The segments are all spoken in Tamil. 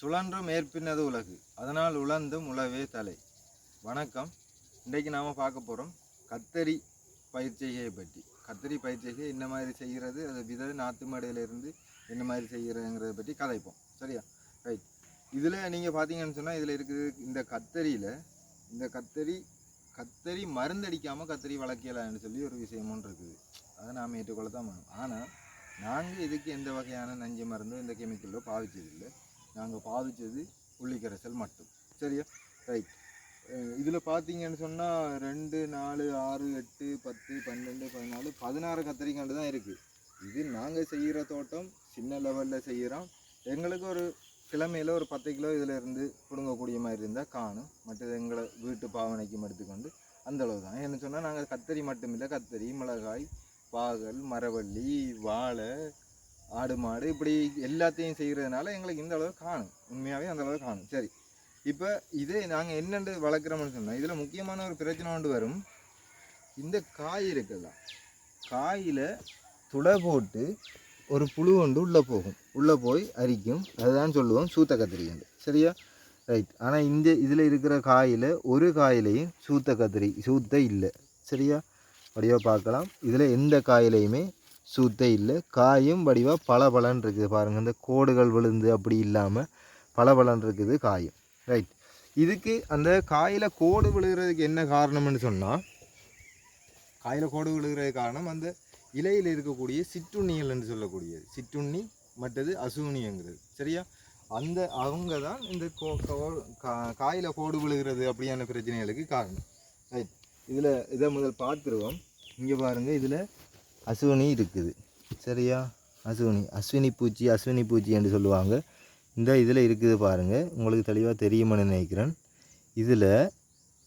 சுழன்றும் ஏற்பினது உலகு. அதனால் உழந்தும் உழவே தலை. வணக்கம். இன்றைக்கு நாம் பார்க்க போகிறோம் கத்தரி பயிற்சிகையை பற்றி. கத்தரி பயிற்சிகை என்ன மாதிரி செய்கிறது அது வித நாற்று மடையிலிருந்து என்ன மாதிரி செய்கிறதுங்கிறத பற்றி கதைப்போம். சரியா? ரைட் இதில் நீங்கள் பார்த்தீங்கன்னு சொன்னால் இதில் இருக்குது இந்த கத்தரியில் இந்த கத்தரி கத்தரி மருந்தடிக்காமல் கத்தரி வளர்க்கலாம்னு சொல்லி ஒரு விஷயம் ஒன்று இருக்குது. அதை நாம் ஏற்றுக்கொள்ள தான் வேணும். ஆனால் நாங்கள் இதுக்கு எந்த வகையான நஞ்சு மருந்தோ இந்த கெமிக்கலோ பாவிச்சதில்லை. நாங்கள் பாவிச்சது உள்ளிக்கரைசல் மட்டும். சரியா? ரைட் இதில் பார்த்தீங்கன்னு சொன்னால் ரெண்டு நாலு ஆறு எட்டு பத்து பன்னெண்டு பதினாலு பதினாறு கத்திரிக்காண்டு தான் இருக்குது இது நாங்கள் செய்கிற தோட்டம் சின்ன லெவலில் செய்கிறோம் எங்களுக்கு ஒரு கிழமையில் ஒரு பத்து கிலோ இதில் இருந்து பிடுங்கக்கூடிய மாதிரி இருந்தால் காணும். மற்றது எங்களை வீட்டு பாவனைக்கும் எடுத்துக்கொண்டு அந்தளவு தான். என்ன சொன்னால் நாங்கள் கத்தரி மட்டும் இல்லை கத்தரி மிளகாய் பாகல் மரவள்ளி வாழை ஆடு மாடு இப்படி எல்லாத்தையும் செய்கிறதுனால எங்களுக்கு இந்த அளவு காணும். உண்மையாகவே அந்த அளவு காணும். சரி. இப்போ இதே நாங்கள் என்னென்று வளர்க்குறோம்னு சொன்னால் இதில் முக்கியமான ஒரு பிரச்சனை ஒன்று வரும். இந்த காய் இருக்குல்ல காயில் துளை போட்டு ஒரு புழு ஒன்று உள்ளே போகும். உள்ளே போய் அரிக்கும். அதுதான் சொல்லுவோம் சூத்த கத்திரிக்கண்டு சரியா? ரைட் ஆனால் இந்த இதில் இருக்கிற காயில் ஒரு காயிலையும் சூத்த கத்திரி சூத்த இல்லை. சரியா? அப்படியோ பார்க்கலாம். இதில் எந்த காயிலையுமே சூத்த இல்லை காயும் வடிவாக பல பலன் இருக்குது. பாருங்கள் இந்த கோடுகள் விழுந்து அப்படி இல்லாமல் பல பலன் இருக்குது காயும். ரைட் இதுக்கு அந்த காயில் கோடு விழுகிறதுக்கு என்ன காரணம்னு சொன்னால் காயில் கோடு விழுகிறதுக்கு காரணம் அந்த இலையில் இருக்கக்கூடிய சிற்றுண்ணிகள் என்று சொல்லக்கூடியது. சிற்றுண்ணி மற்றது அசூனியங்கிறது. சரியா? அந்த அவங்க தான் இந்த கோ கோ- கா- கோடு விழுகிறது அப்படியான பிரச்சனைகளுக்கு காரணம். ரைட் இதில் இதை முதல் பார்த்துருவோம். இங்கே பாருங்கள் இதில் அசுவினி இருக்குது. சரியா? அசுவினி. அஸ்வினி பூச்சி அஸ்வினி பூச்சி என்று சொல்லுவாங்க. இந்த இதில் இருக்குது பாருங்கள் உங்களுக்கு தெளிவாக தெரியுமான்னு நினைக்கிறேன். இதில்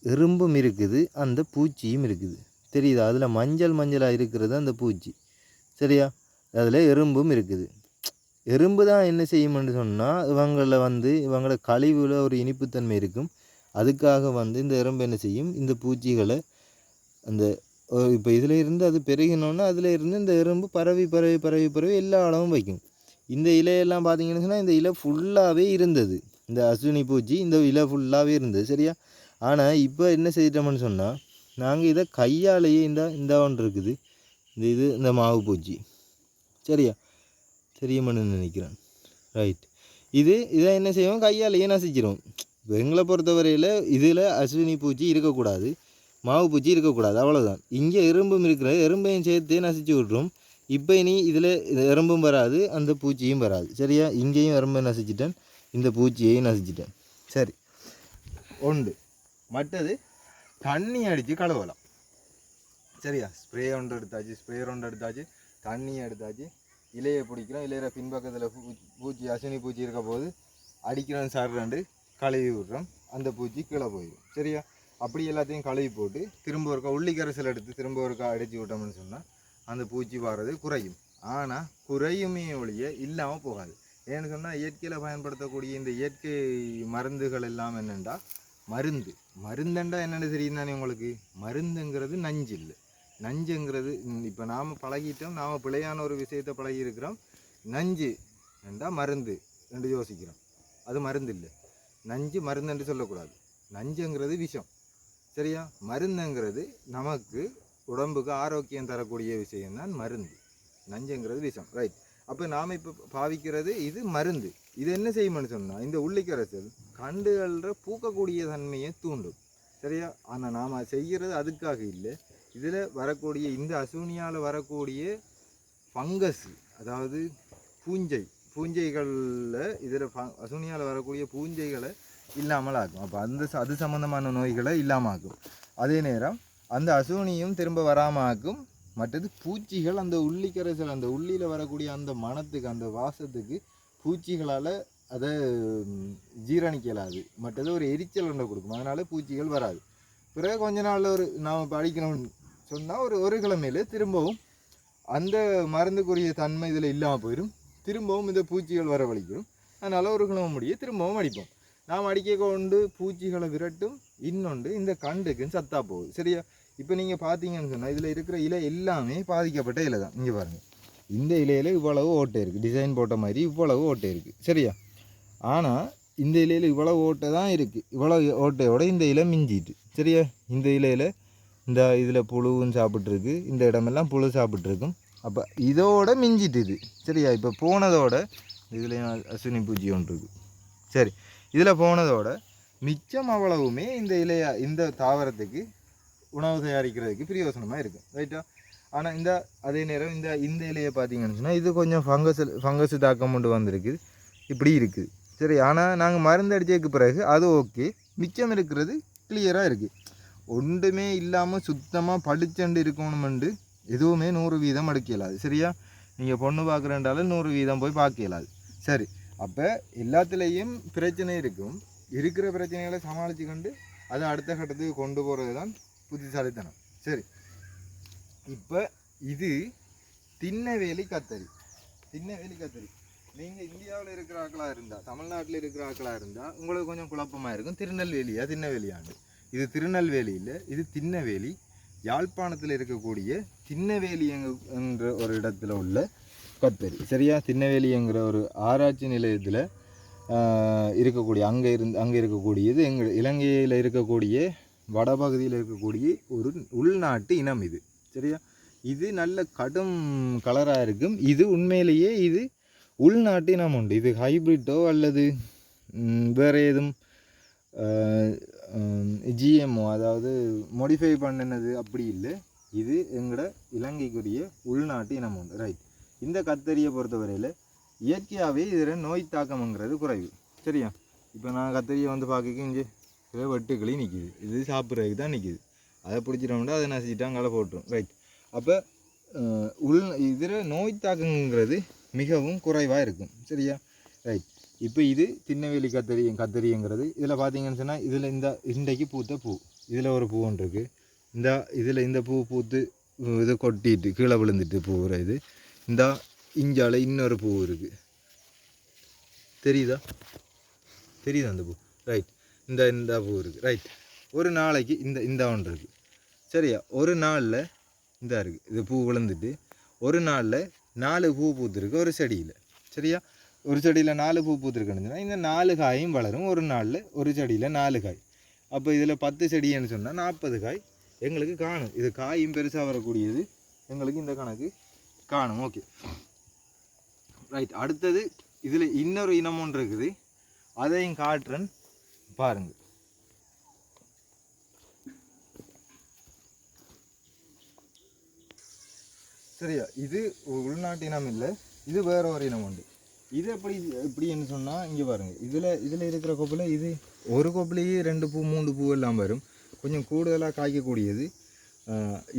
எறும்பும் இருக்குது அந்த பூச்சியும் இருக்குது. தெரியுதா? அதில் மஞ்சள் மஞ்சளாக இருக்கிறது அந்த பூச்சி. சரியா? அதில் எறும்பும் இருக்குது. எறும்பு தான் என்ன செய்யும்னு சொன்னால் இவங்களில் வந்து இவங்களோட கழிவில் ஒரு இனிப்புத்தன்மை இருக்கும். அதுக்காக வந்து இந்த எறும்பு என்ன செய்யும்? இந்த பூச்சிகளை அந்த இப்போ இதில் இருந்து அது பெருகினோன்னா அதில் இருந்து இந்த எறும்பு பரவி பரவி பரவி பரவி எல்லா அளவும் வைக்கும். இந்த இலையெல்லாம் பார்த்தீங்கன்னு சொன்னால் இந்த இலை ஃபுல்லாகவே இருந்தது. இந்த அஸ்வினி பூச்சி இந்த இலை ஃபுல்லாகவே இருந்தது சரியா? ஆனால் இப்போ என்ன செய்துட்டோம்னு சொன்னால் நாங்கள் இதை கையாலேயே இந்த இந்த ஒன்று இருக்குது. இந்த இது இந்த மாவு பூச்சி. சரியா? தெரியுமான்னு நினைக்கிறேன். ரைட் இது இதை என்ன செய்வோம்? கையாலேயே நசிச்சிரும் இப்போ எங்களை பொறுத்தவரையில் இதில் அஸ்வினி பூச்சி இருக்கக்கூடாது. மாவு பூச்சி இருக்கக்கூடாது அவ்வளோதான் இங்கே எறும்பும் இருக்கிற எறும்பையும் சேர்த்தே நசிச்சு விட்ரும் இப்போ இனி இதில் எறும்பும் வராது அந்த பூச்சியும் வராது. சரியா? இங்கேயும் எறும்பை நசிச்சிட்டேன் இந்த பூச்சியையும் நசிச்சிட்டேன். சரி. உண்டு. மற்றது தண்ணி அடித்து கழுவலாம். சரியா? ஸ்ப்ரே ஒன்று எடுத்தாச்சு ஸ்ப்ரே ஒன்று எடுத்தாச்சு தண்ணி எடுத்தாச்சு. இலையை பிடிக்கிறோம் இலையிற பின்பக்கத்தில் பூச்சி அசினி பூச்சி இருக்க போது அடிக்கிறோம் சார் ரெண்டு கழுவி விட்றோம் அந்த பூச்சி கீழே போயிடும் சரியா? அப்படி எல்லாத்தையும் கழுவி போட்டு திரும்ப ஒருக்கா உள்ளி கரைசல் எடுத்து திரும்ப ஒருக்கா அடித்து விட்டோம்னு சொன்னால் அந்த பூச்சி வர்றது குறையும். ஆனால் குறையுமே ஒழிய இல்லாமல் போகாது. ஏன்னு சொன்னால் இயற்கையில் பயன்படுத்தக்கூடிய இந்த இயற்கை மருந்துகள் எல்லாம் என்னென்னா மருந்து. மருந்தெண்டா என்னென்னு தெரியும் தானே உங்களுக்கு? மருந்துங்கிறது நஞ்சு இல்லை. நஞ்சுங்கிறது இப்போ நாம் பழகிட்டோம் நாம் பிழையான ஒரு விஷயத்தை பழகியிருக்கிறோம். நஞ்சு என்றா மருந்து என்று யோசிக்கிறோம். அது மருந்து இல்லை. நஞ்சு மருந்துன்னு சொல்லக்கூடாது. நஞ்சுங்கிறது விஷம். சரியா? மருந்துங்கிறது நமக்கு உடம்புக்கு ஆரோக்கியம் தரக்கூடிய விஷயம்தான் மருந்து. நஞ்சுங்கிறது விஷம் ரைட் அப்போ நாம் இப்போ பாவிக்கிறது இது மருந்து. இது என்ன செய்யும்னு சொன்னால் இந்த உள்ளிக்கரைசல் கண்டுகள பூக்கக்கூடிய தன்மையை தூண்டும். சரியா? ஆனால் நாம் செய்கிறது அதுக்காக இல்லை. இதில் வரக்கூடிய இந்த அசூனியால் வரக்கூடிய ஃபங்கஸ் அதாவது பூஞ்சை பூஞ்சைகளில் இதில் ஃப அசூனியால் வரக்கூடிய பூஞ்சைகளை இல்லாமல் ஆகும் அப்போ அந்த ச- அது சம்மந்தமான நோய்களை இல்லாமல் ஆக்கும் அதே நேரம் அந்த அசூனியும் திரும்ப வராமல் ஆக்கும் மற்றது பூச்சிகள் அந்த உள்ளிக்கரைசல் அந்த உள்ளியில் வரக்கூடிய அந்த மனத்துக்கு அந்த வாசத்துக்கு பூச்சிகளால் அதை ஜீரணிக்கலாது. மற்றது ஒரு எரிச்சல் ஒன்றை கொடுக்கும். அதனால் பூச்சிகள் வராது. பிறகு கொஞ்ச நாளில் ஒரு நாம் படிக்கணும்னு சொன்னால் ஒரு ஒரு கிழமையில் திரும்பவும் அந்த மருந்துக்குரிய தன்மை இதில் இல்லாமல் போயிடும் திரும்பவும் இந்த பூச்சிகள் வரவழைக்கும் அதனால் ஒரு கிழமை முடிய திரும்பவும் அடிப்போம். நாம் அடிக்க கொண்டு பூச்சிகளை விரட்டும் இன்னொன்று இந்த கண்டுக்கும் சத்தா போகுது. சரியா? இப்போ நீங்கள் பார்த்தீங்கன்னு சொன்னால் இதில் இருக்கிற இலை எல்லாமே பாதிக்கப்பட்ட இலை தான். இங்கே பாருங்கள் இந்த இலையில் இவ்வளவு ஓட்டை இருக்குது டிசைன் போட்ட மாதிரி இவ்வளவு ஓட்டை இருக்குது சரியா? ஆனால் இந்த இலையில் இவ்வளவு ஓட்டை தான் இருக்குது இவ்வளவு ஓட்டையோட இந்த இலை மிஞ்சிட்டு. சரியா? இந்த இலையில் இந்த இதில் புழுவும் சாப்பிட்ருக்கு இந்த இடமெல்லாம் புழு சாப்பிட்ருக்கும் அப்போ இதோட மிஞ்சிட்டு இது. சரியா? இப்போ போனதோட இதில் அஸ்வினி பூச்சி ஒன்று இருக்குது சரி. இதில் போனதோட மிச்சம் அவ்வளவுமே இந்த இலையா இந்த தாவரத்துக்கு உணவு தயாரிக்கிறதுக்கு பிரயோசனமாக இருக்கும் ரைட்டா ஆனால் இந்த அதே நேரம் இந்த இந்த இலையை பார்த்தீங்கன்னு சொன்னால் இது கொஞ்சம் ஃபங்கஸ் ஃபங்கஸ் தாக்கம் கொண்டு வந்திருக்குது இப்படி இருக்குது சரி ஆனால் நாங்கள் மருந்து அடித்ததுக்கு பிறகு அது ஓகே மிச்சம் இருக்கிறது கிளியராக இருக்குது ஒன்றுமே இல்லாமல் சுத்தமாக படிச்சண்டு இருக்கணுமெண்டு எதுவுமே நூறு வீதம் எடுக்க இயலாது. சரியா? நீங்கள் பொண்ணு பார்க்குறேன்றாலும் நூறு வீதம் போய் பார்க்க இயலாது. சரி. அப்போ எல்லாத்துலேயும் பிரச்சனை இருக்கும். இருக்கிற பிரச்சனைகளை சமாளித்து கொண்டு அதை அடுத்த கட்டத்துக்கு கொண்டு போகிறது தான் புத்திசாலித்தனம். சரி. இப்போ இது திண்ணவேலி கத்தரி. திண்ணவேலி கத்தரி. நீங்கள் இந்தியாவில் இருக்கிற ஆக்களாக இருந்தால் தமிழ்நாட்டில் இருக்கிற ஆக்களாக இருந்தால் உங்களுக்கு கொஞ்சம் குழப்பமாக இருக்கும். திருநெல்வேலியா திண்ணவேலியாண்டு இது திருநெல்வேலி இல்லை இது திண்ணவேலி. யாழ்ப்பாணத்தில் இருக்கக்கூடிய திண்ணவேலி என்ற ஒரு இடத்துல உள்ள கத்தரி சரியா? திண்ணவேலிங்கிற ஒரு ஆராய்ச்சி நிலையத்தில் இருக்கக்கூடிய அங்கே இருந்து அங்கே இருக்கக்கூடியது எங்கள் இலங்கையில் இருக்கக்கூடிய வடபகுதியில் இருக்கக்கூடிய ஒரு உள்நாட்டு இனம் இது. சரியா? இது நல்ல கடும் கலராக இருக்கும். இது உண்மையிலேயே இது உள்நாட்டு இனம் உண்டு. இது ஹைபிரிட்டோ அல்லது வேறு ஏதும் ஜிஎம்ஓ அதாவது மோடிஃபை பண்ணினது அப்படி இல்லை. இது எங்களோட இலங்கைக்குரிய உள்நாட்டு இனம் உண்டு. ரைட் இந்த கத்தரியை பொறுத்தவரையில் இயற்கையாகவே இதில் நோய் தாக்கம்ங்கிறது குறைவு. சரியா? இப்போ நான் கத்தரியை வந்து பார்க்க இங்கே இதில் வெட்டுக்கிளி நிற்கிது இது சாப்பிட்றதுக்கு தான் நிற்கிது அதை பிடிச்சிட்டோம்னா அதை நசிச்சிட்டாங்க போட்டுரும். ரைட் அப்போ உள் இதில் நோய் தாக்கங்கிறது மிகவும் குறைவாக இருக்கும். சரியா? ரைட் இப்போ இது திண்ணவேலி கத்தரி கத்தரிங்கிறது இதில் பார்த்தீங்கன்னு சொன்னால் இதில் இந்த இன்றைக்கு பூத்த பூ. இதில் ஒரு பூ ஒன்று இருக்குது இந்த இதில் இந்த பூ பூத்து இது கொட்டிட்டு கீழே விழுந்துட்டு பூவுற இது. இந்த இஞ்சால இன்னொரு பூ இருக்குது தெரியுதா? தெரியுதா அந்த பூ? ரைட் இந்த இந்த பூ இருக்குது ரைட் ஒரு நாளைக்கு இந்த இந்த ஒன்று இருக்குது சரியா? ஒரு நாளில் இந்த இருக்குது இது பூ விழுந்துட்டு ஒரு நாளில் நாலு பூ பூத்துருக்கு ஒரு செடியில். சரியா? ஒரு செடியில் நாலு பூ பூத்துருக்குன்னு இந்த நாலு காயும் வளரும். ஒரு நாளில் ஒரு செடியில் நாலு காய். அப்போ இதில் பத்து செடின்னு சொன்னால் நாற்பது காய் எங்களுக்கு காணும். இது காயும் பெருசாக வரக்கூடியது எங்களுக்கு இந்த கணக்கு காணும் ஓகே ரைட் அடுத்தது இதில் இன்னொரு இனம் ஒன்று இருக்குது. அதையும் காட்டுறேன் பாருங்கள். சரியா? இது உள்நாட்டு இனம் இல்லை. இது வேற ஒரு இனம் உண்டு. இது எப்படி எப்படின்னு சொன்னால் இங்கே பாருங்கள். இதில் இதில் இருக்கிற கொப்பில் இது ஒரு கொப்பிலேயே ரெண்டு பூ மூணு பூ எல்லாம் வரும். கொஞ்சம் கூடுதலாக காய்க்கக்கூடியது.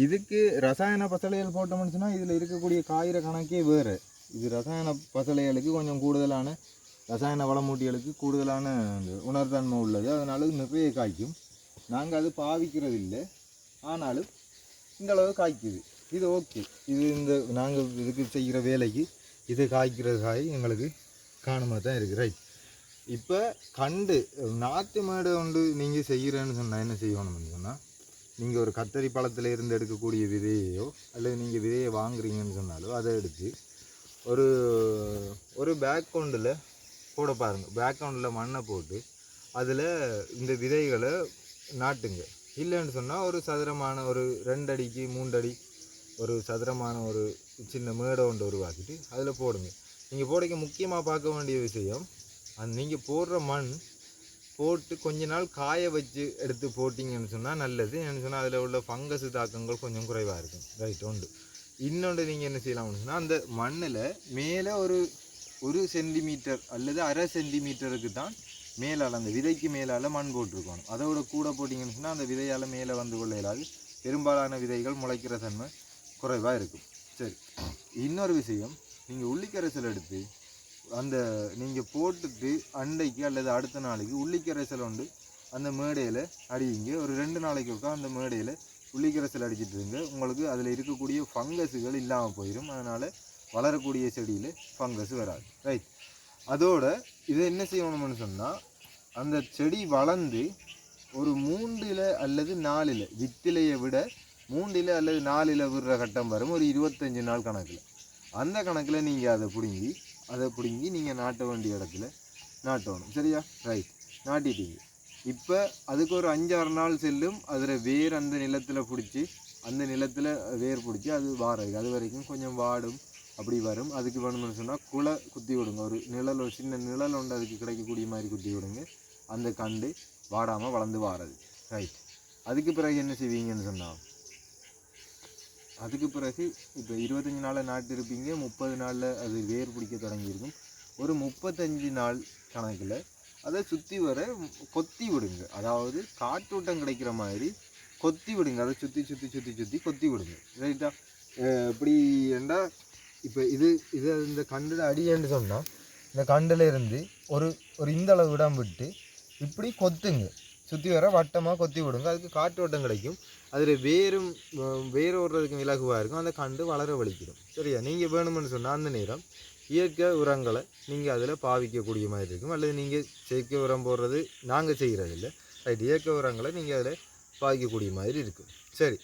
இதுக்கு ரசாயன பசலைகள் போட்டோம்னு சொன்னால் இதில் இருக்கக்கூடிய காயிற கணக்கே வேறு. இது ரசாயன பசலைகளுக்கு கொஞ்சம் கூடுதலான ரசாயன வளமூட்டிகளுக்கு கூடுதலான அந்த உணர்தன்மை உள்ளது. அதனால நிறைய காய்க்கும். நாங்கள் அது பாவிக்கிறது இல்லை ஆனாலும் இந்த அளவு காய்க்குது. இது ஓகே. இது இந்த நாங்கள் இதுக்கு செய்கிற வேலைக்கு இது காய்க்கிற காய் எங்களுக்கு காணுமா தான் இருக்குது ரைட் இப்போ கண்டு நாற்று மாடு ஒன்று நீங்கள் செய்கிறேன்னு சொன்னால் என்ன செய்யணும்னு சொன்னால் நீங்கள் ஒரு கத்தரி பழத்தில் இருந்து எடுக்கக்கூடிய விதையையோ அல்லது நீங்கள் விதையை வாங்குறீங்கன்னு சொன்னாலோ அதை எடுத்து ஒரு ஒரு பேக்ரவுண்டில் போட பாருங்கள் பேக்ரவுண்டில் மண்ணை போட்டு அதில் இந்த விதைகளை நாட்டுங்க. இல்லைன்னு சொன்னால் ஒரு சதுரமான ஒரு ரெண்டு அடிக்கு மூன்று அடி ஒரு சதுரமான ஒரு சின்ன மேடை ஒன்று உருவாக்கிட்டு அதில் போடுங்க. நீங்கள் போடைக்கு முக்கியமாக பார்க்க வேண்டிய விஷயம் அந் நீங்கள் போடுற மண் போட்டு கொஞ்ச நாள் காய வச்சு எடுத்து போட்டிங்கன்னு சொன்னால் நல்லது. என்னென்னு சொன்னால் அதில் உள்ள ஃபங்கஸ் தாக்கங்கள் கொஞ்சம் குறைவாக இருக்கும். ரைட் உண்டு. இன்னொன்று நீங்கள் என்ன செய்யலாம்னு சொன்னால் அந்த மண்ணில் மேலே ஒரு ஒரு சென்டிமீட்டர் அல்லது அரை சென்டிமீட்டருக்கு தான் மேலால் அந்த விதைக்கு மேலால் மண் போட்டிருக்கணும். அதோட கூட போட்டிங்கன்னு சொன்னால் அந்த விதையால் மேலே வந்து கொள்ள இயலாது பெரும்பாலான விதைகள் முளைக்கிற தன்மை குறைவாக இருக்கும். சரி. இன்னொரு விஷயம் நீங்கள் உள்ளிக்கரைசல் எடுத்து அந்த நீங்கள் போட்டுட்டு அண்டைக்கு அல்லது அடுத்த நாளைக்கு உள்ளிக்கரைசல் உண்டு. அந்த மேடையில் அடியுங்க. ஒரு ரெண்டு நாளைக்கு ஒருக்கா அந்த மேடையில் உள்ளிக்கரைசல் அடிச்சிட்டு இருங்க உங்களுக்கு அதில் இருக்கக்கூடிய ஃபங்கஸுகள் இல்லாமல் போயிடும் அதனால் வளரக்கூடிய செடியில் ஃபங்கஸ் வராது. ரைட். அதோட இதை என்ன செய்யணும்னு சொன்னால் அந்த செடி வளர்ந்து ஒரு மூன்றில் அல்லது நாலில் வித்திலையை விட மூன்றில் அல்லது நாலில் விடுற கட்டம் வரும். ஒரு இருபத்தஞ்சி நாள் கணக்கில். அந்த கணக்கில் நீங்கள் அதை பிடுங்கி அதை பிடுங்கி நீங்கள் நாட்ட வேண்டிய இடத்துல நாட்டணும். சரியா? ரைட் நாட்டிட்டீங்க. இப்போ அதுக்கு ஒரு அஞ்சாறு நாள் செல்லும் அதில் வேர் அந்த நிலத்தில் பிடிச்சி அந்த நிலத்தில் வேர் பிடிச்சி அது வாரது அது வரைக்கும் கொஞ்சம் வாடும் அப்படி வரும். அதுக்கு வேணும்னு சொன்னால் குலை குத்தி விடுங்க. ஒரு நிழல் ஒரு சின்ன நிழல் ஒன்று அதுக்கு கிடைக்கக்கூடிய மாதிரி குத்தி விடுங்க. அந்த கண்டு வாடாமல் வளர்ந்து வாரது. ரைட் அதுக்கு பிறகு என்ன செய்வீங்கன்னு சொன்னால் அதுக்கு பிறகு இப்போ இருபத்தஞ்சி நாளில் நாட்டு இருப்பீங்க முப்பது நாளில் அது வேர் பிடிக்க தொடங்கியிருக்கும். ஒரு முப்பத்தஞ்சு நாள் கணக்கில் அதை சுற்றி வர கொத்தி விடுங்க. அதாவது காற்றூட்டம் கிடைக்கிற மாதிரி கொத்தி விடுங்க. அதை சுற்றி சுற்றி சுற்றி சுற்றி கொத்தி விடுங்க. ரைட்டா? இப்படி ஏண்டா இப்போ இது இது இந்த கண்டில் அடியேன்னு சொன்னால் இந்த கண்டில் இருந்து ஒரு ஒரு இந்த அளவு இடம் விட்டு இப்படி கொத்துங்க. சுற்றி வர வட்டமாக கொத்தி விடுங்க. அதுக்கு காற்றோட்டம் கிடைக்கும். அதில் வேரும் வேர் ஓடுறதுக்கு இலகுவாக இருக்கும். அந்த கண்டு வளர வலிக்கிடும். சரியா? நீங்கள் வேணும்னு சொன்னால் அந்த நேரம் இயற்கை உரங்களை நீங்கள் அதில் பாவிக்கக்கூடிய மாதிரி இருக்கும். அல்லது நீங்கள் செயற்கை உரம் போடுறது நாங்கள் செய்கிறதில்ல ரைட் இயற்கை உரங்களை நீங்கள் அதில் பாவிக்கக்கூடிய மாதிரி இருக்கும். சரி.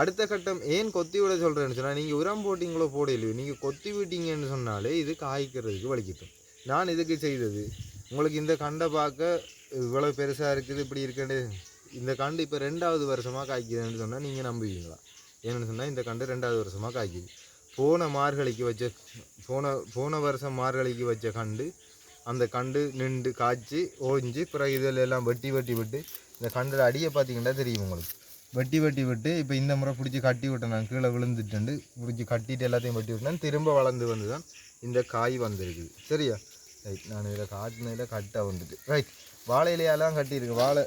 அடுத்த கட்டம் ஏன் கொத்தி விட சொல்கிறேன்னு சொன்னால் நீங்கள் உரம் போட்டிங்களோ போடலையோ நீங்கள் கொத்தி விட்டீங்கன்னு சொன்னாலே இது காய்க்கிறதுக்கு வலிக்கட்டும். நான் இதுக்கு செய்தது? உங்களுக்கு இந்த கண்டை பார்க்க இவ்வளோ பெருசாக இருக்குது இப்படி இருக்குன்னு. இந்த கண்டு இப்போ ரெண்டாவது வருஷமாக காய்க்குதுன்னு சொன்னால் நீங்கள் நம்புவீங்களா? ஏன்னு சொன்னால் இந்த கண்டு ரெண்டாவது வருஷமாக காய்க்குது. போன மார்கழிக்கு வச்ச போன போன வருஷம் மார்கழிக்கு வச்ச கண்டு அந்த கண்டு நின்று காய்ச்சி ஓஞ்சி பிறகு இதில் எல்லாம் வெட்டி வெட்டி விட்டு இந்த கண்டில் அடியை பார்த்தீங்கன்னா தெரியும் உங்களுக்கு. வெட்டி வெட்டி விட்டு இப்போ இந்த முறை பிடிச்சி கட்டி விட்டேன் நான் கீழே விழுந்துட்டு பிடிச்சி கட்டிட்டு எல்லாத்தையும் வெட்டி விட்டேன் திரும்ப வளர்ந்து வந்து தான் இந்த காய் வந்திருக்குது. சரியா? ரைட் நான் இதில் காட்டினதில் கட்டாக வந்துட்டு. ரைட் வாழை இலையாலாம் கட்டியிருக்கு. வாழை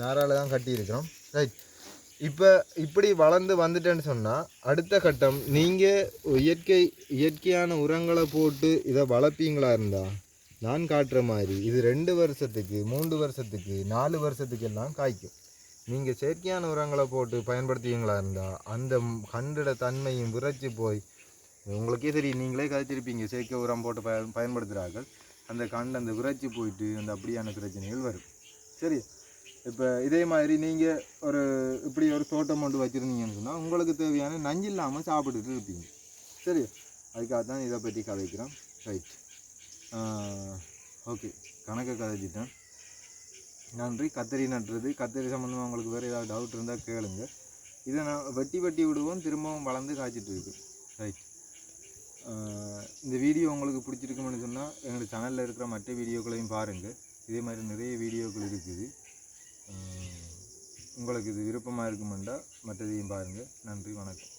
நாரால் தான் கட்டியிருக்கிறோம். ரைட். இப்போ இப்படி வளர்ந்து வந்துட்டேன்னு சொன்னால் அடுத்த கட்டம் நீங்கள் இயற்கை இயற்கையான உரங்களை போட்டு இதை வளர்ப்பீங்களா இருந்தால் நான் காட்டுற மாதிரி இது ரெண்டு வருஷத்துக்கு மூன்று வருஷத்துக்கு நாலு வருஷத்துக்கு எல்லாம் காய்க்கும். நீங்கள் செயற்கையான உரங்களை போட்டு பயன்படுத்துவீங்களா இருந்தால் அந்த கண்டிட தன்மையும் விரைச்சி போய் உங்களுக்கே தெரியும். நீங்களே கதைச்சிருப்பீங்க செயற்கை உரம் போட்டு பயன் பயன்படுத்துகிறார்கள் அந்த கண்டு அந்த விரைச்சி போயிட்டு அந்த அப்படியான பிரச்சனைகள் வரும். சரி இப்போ இதே மாதிரி நீங்கள் ஒரு இப்படி ஒரு தோட்டம் கொண்டு வச்சுருந்தீங்கன்னு சொன்னால் உங்களுக்கு தேவையான நஞ்சு இல்லாமல் சாப்பிட்டுட்டு இருப்பீங்க. சரி அதுக்காக தான் இதை பற்றி கதைக்கிறோம். ரைட் ஓகே கணக்கை கதைச்சிட்டேன். நன்றி. கத்திரி நட்டுறது கத்திரி சம்மந்தமாக உங்களுக்கு வேறு ஏதாவது டவுட் இருந்தால் கேளுங்க. இதை நான் வெட்டி வெட்டி விடுவோம். திரும்பவும் வளர்ந்து காய்ச்சிட்டு இருக்கு. ரைட் இந்த வீடியோ உங்களுக்கு பிடிச்சிருக்குமென்னு சொன்னால் எங்களோட சேனலில் இருக்கிற மற்ற வீடியோக்களையும் பாருங்கள் இதே மாதிரி நிறைய வீடியோக்கள் இருக்குது. உங்களுக்கு இது விருப்பமாக இருக்குமெண்டா மற்றதையும் பாருங்கள் நன்றி வணக்கம்.